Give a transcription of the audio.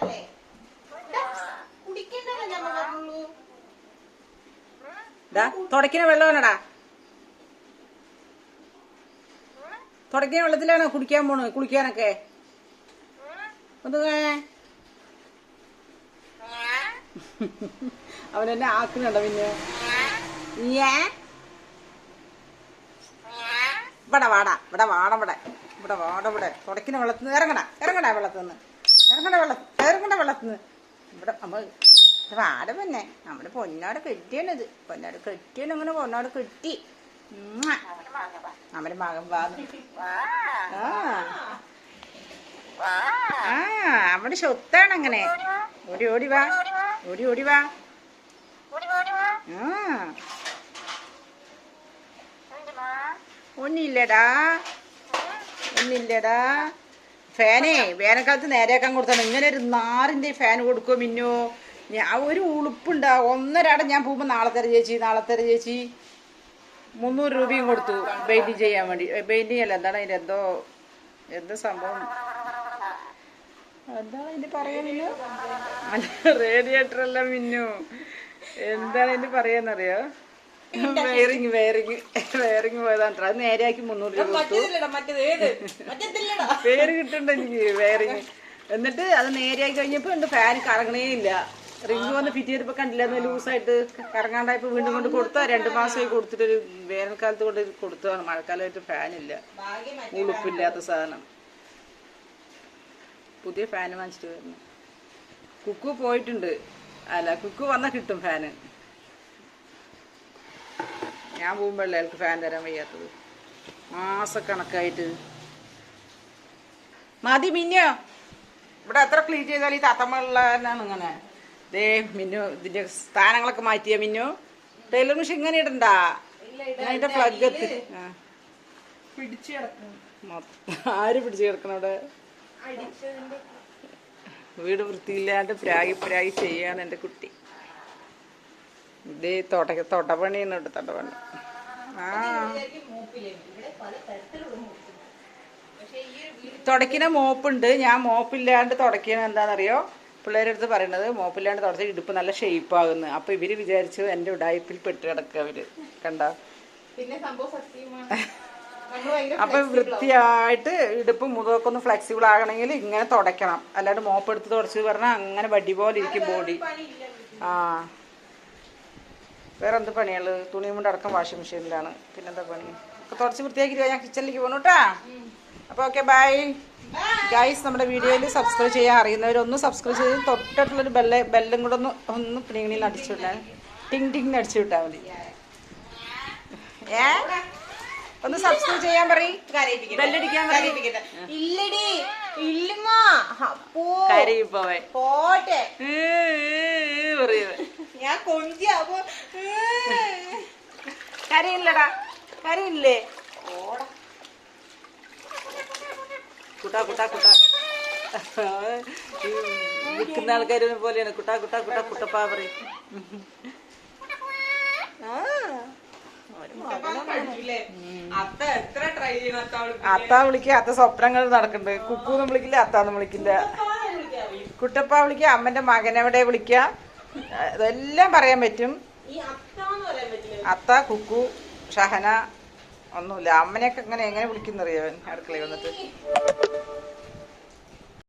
ദാ, കുടിക്കണ്ടല്ലോ ഞാൻ പറഞ്ഞുള്ളൂ ഇതാ തുടയ്ക്കുന്ന വെള്ളമാണടാ തുടയ്ക്കുന്ന വെള്ളത്തിലാണോ കുടിക്കാൻ പോണ് കുളിക്കാനൊക്കെ? എന്നെ ആക്കുന്നുണ്ടോ പിന്നെ? നീയേ ഇവിടെ വാടാ ഇവിടെ വാടവിടെ ഇവിടെ. വാടവിടെ തുടക്കിന് വെള്ളത്തിൽ നിന്ന് ഇറങ്ങടാ ഇറങ്ങടാ വെള്ളത്തിൽ നിന്ന് ഇറങ്ങണ്ട വെള്ളം ഇറങ്ങണ്ട വെള്ളത്തിൽ. നിന്ന് ഇവിടെ നമ്മൾ ഇത് വാട പിന്നെ നമ്മുടെ പൊന്നോടെ കെട്ടിയാണിത് പൊന്നോട് കെട്ടിയാണ് അങ്ങനെ പൊന്നോട് കെട്ടി. നമ്മുടെ മകൻ വാന്ന് ആ നമ്മുടെ സ്വത്താണ് അങ്ങനെ. ഓടി ഓടി വാ. ഓടി ഓടി വാ. ഒന്നില്ലടാ. ഒന്നില്ലടാ. ഫാനേ വേനൽക്കാലത്ത് നേരെയാക്കാൻ കൊടുത്താണ്. ഇങ്ങനെ ഒരു നാറിന്റെ ഫാൻ കൊടുക്കുമോ മിന്നു? ഞാൻ ഒരു ഉളുപ്പുണ്ടാ. ഒന്നരാടം ഞാൻ പോകുമ്പോൾ നാളെ തര ചേച്ചി നാളെ തര ചേച്ചി. മുന്നൂറ് രൂപയും കൊടുത്തു പെയിന്റിങ് ചെയ്യാൻ വേണ്ടി. പെയിന്റിങ് അല്ല എന്താണ് അതിന്റെ എന്തോ എന്തോ സംഭവം? എന്താണ് അതിന്റെ പറയാ അല്ല റേഡിയേറ്റർ അല്ല മിന്നു. എന്താണ് അതിന്റെ പറയാന്നറിയോ? വയറിങ് വേറിങ് വേറിങ് പോയതാണ്. അത് നേരെയാക്കി മുന്നൂറ് രൂപ കൊടുത്തു. പേര് കിട്ടണ്ട എനിക്ക് വേറിങ് എന്നിട്ട് അത് നേരെയായി കഴിഞ്ഞപ്പോ എന്റെ ഫാൻ കറങ്ങണേ ഇല്ല. റിങ് വന്ന് ഫിറ്റ് ചെയ്തപ്പോ കണ്ടില്ലെന്ന് ലൂസായിട്ട് കറങ്ങാണ്ടായപ്പോ വീണ്ടും കൊണ്ട് കൊടുത്താ. രണ്ടു മാസമായി കൊടുത്തിട്ടൊരു വേനൽക്കാലത്ത് കൊണ്ട് കൊടുത്തതാണ്. മഴക്കാലമായിട്ട് ഫാനില്ല ഇല്ല. ഉളുപ്പില്ലാത്ത സാധനം. പുതിയ ഫാൻ വാങ്ങിച്ചിട്ട് വരുന്നു. കുക്കു പോയിട്ടുണ്ട്. അല്ല കുക്കു വന്നാൽ കിട്ടും ഫാന് ഞാൻ പോകുമ്പോഴല്ലേ അയാൾക്ക് ഫാൻ തരാൻ വയ്യാത്തത്. മാസക്കണക്കായിട്ട്. മതി മിന്നോ. ഇവിടെ എത്ര ക്ലീൻ ചെയ്താൽ ഈ തത്തമ്മകളിലാണ് ഇങ്ങനെ. ദേ മിന്നു ഇതിന്റെ സ്ഥാനങ്ങളൊക്കെ മാറ്റിയ മിന്നു. ടൈലർ മെഷീൻ ഇങ്ങനെ ഇടണ്ടാ? അതിന്റെ പ്ലഗ് എത്തി പിടിച്ചു മൊത്തം ആര് പിടിച്ചു കിടക്കണം അവിടെ? വീട് വൃത്തിയില്ലാണ്ട് പ്രാഗി പ്രാഗി ചെയ്യാണ് എന്റെ കുട്ടി. ഇതേ തൊട തൊടപണിയാണ് ഇവിടെ തൊടപണി ആ. തരത്തിലുള്ള മൂപ്പുണ്ട്. ഞാൻ മോപ്പില്ലാണ്ട് തുടക്കിയത് എന്താണെന്നറിയോ? പിള്ളേരുടെ അടുത്ത് പറയണത് മോപ്പില്ലാണ്ട് തുടച്ച ഇടുപ്പ് നല്ല ഷേപ്പാകുന്നു. അപ്പൊ ഇവർ വിചാരിച്ചു എന്റെ ഉടായ്പിൽ പെട്ട് കിടക്കുക അവർ കണ്ട? അപ്പൊ വൃത്തിയായിട്ട് ഇടുപ്പ് മുഖമൊക്കെ ഒന്ന് ഫ്ലെക്സിബിൾ ആകണമെങ്കിൽ ഇങ്ങനെ തുടയ്ക്കണം. അല്ലാണ്ട് മോപ്പ് എടുത്ത് തുടച്ച് പറഞ്ഞാൽ അങ്ങനെ വടി പോലെ ഇരിക്കും ബോഡി ആ. വേറെ എന്ത് പണിയുള്ളത് തുണിയും കൊണ്ട് അടക്കം വാഷിംഗ് മെഷീനിലാണ് പിന്നെന്താ പണി? തുടച്ച് വൃത്തിയാക്കി ഞാൻ കിച്ചണിലേക്ക് പോകണം കേട്ടാ അപ്പോൾ ഓക്കെ ബൈ ഗൈസ് നമ്മുടെ വീഡിയോയിൽ സബ്സ്ക്രൈബ് ചെയ്യാൻ അറിയുന്നവരൊന്ന് സബ്സ്ക്രൈബ് ചെയ്ത് തൊട്ടിട്ടുള്ളൊരു ബെല്ല ബെല്ലും കൂടെ ഒന്ന് ഒന്ന് പിണിങ്ങിൽ അടിച്ചു വിട്ടാൽ ടിങ് ടിങ് അടിച്ചു വിട്ടാൽ മതി. ഏ? ഒന്ന് സബ്സ്ക്രൈബ് ചെയ്യാൻ പറയും. ബെല്ലടിക്കാൻ ഇല്ലടി. അപ്പോ പോട്ടെ. പറയുവേ ഞാൻ കൊഞ്ചി അപ്പൊ കരയില്ലടാ കരയില്ലേ? കുട്ടാ കുട്ടാ കുട്ടാ. വിൽക്കുന്ന ആൾക്കാർ പോലെയാണ്. കുട്ടാ കുട്ടാ കുട്ടാ കുട്ടപ്പാ പറയും. അത്ത വിളിക്ക അത്ത അവൾ അത്ത വിളിക്കുക. അത്ത സ്വപ്നങ്ങൾ നടക്കുന്നുണ്ട്. കുക്കൂന്ന് വിളിക്കില്ല അത്താന്നും വിളിക്കില്ല. കുട്ടപ്പ വിളിക്കുക. അമ്മന്റെ മകനെവിടെ വിളിക്കുക? ഇതെല്ലാം പറയാൻ പറ്റും. അത്ത കുക്കു ഷഹന ഒന്നുമില്ല. അമ്മനെയൊക്കെ ഇങ്ങനെ എങ്ങനെ വിളിക്കുന്നറിയാവൻ അടുക്കളയിൽ വന്നിട്ട്?